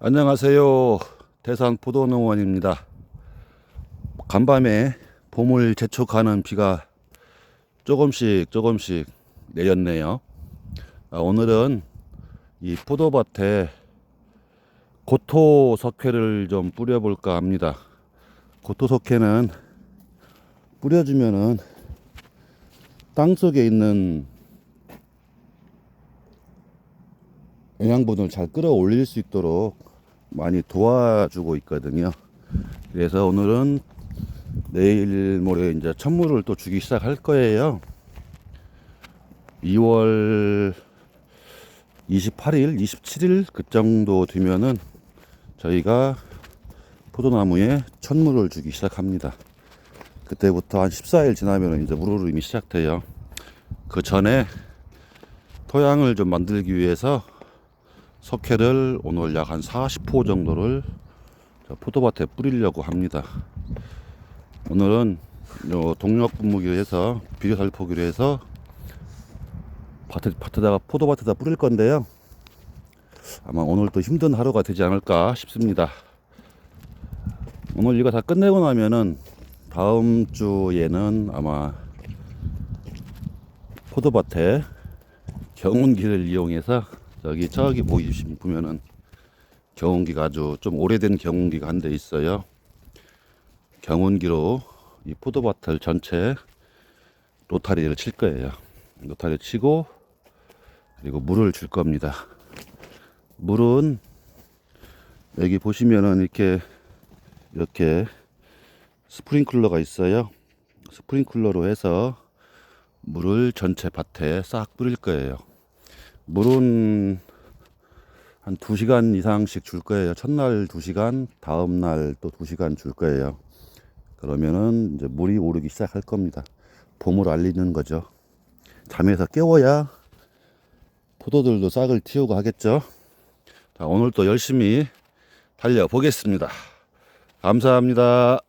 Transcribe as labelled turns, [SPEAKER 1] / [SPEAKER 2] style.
[SPEAKER 1] 안녕하세요. 대산 포도농원입니다. 간밤에 봄을 재촉하는 비가 조금씩 조금씩 내렸네요. 아, 오늘은 이 포도밭에 고토 석회를 좀 뿌려볼까 합니다. 고토 석회는 뿌려주면은 땅 속에 있는 영양분을 잘 끌어올릴 수 있도록 많이 도와주고 있거든요. 그래서 오늘은 내일 모레 이제 천물을 또 주기 시작할 거예요. 2월 28일, 27일 그 정도 되면은 저희가 포도나무에 천물을 주기 시작합니다. 그때부터 한 14일 지나면 이제 물흐름이 시작돼요. 그 전에 토양을 좀 만들기 위해서 석회를 오늘 약 한 40호 정도를 저 포도밭에 뿌리려고 합니다. 오늘은 요 동력 분무기로 해서 비료 살포기로 해서 밭에, 밭에다가 포도밭에다 뿌릴 건데요. 아마 오늘 또 힘든 하루가 되지 않을까 싶습니다. 오늘 이거 다 끝내고 나면은 다음 주에는 아마 포도밭에 경운기를 이용해서 저기 저기 보이시면 보면은 경운기가 아주 좀 오래된 경운기가 한 대 있어요. 경운기로 이 포도밭을 전체 로타리를 칠 거예요. 로타리 치고 그리고 물을 줄 겁니다. 물은 여기 보시면은 이렇게 이렇게 스프링클러가 있어요. 스프링클러로 해서 물을 전체 밭에 싹 뿌릴 거예요. 물은 한 2시간 이상씩 줄 거예요. 첫날 2시간, 다음 날 또 2시간 줄 거예요. 그러면은 이제 물이 오르기 시작할 겁니다. 봄을 알리는 거죠. 잠에서 깨워야 포도들도 싹을 틔우고 하겠죠. 자, 오늘 또 열심히 달려보겠습니다. 감사합니다.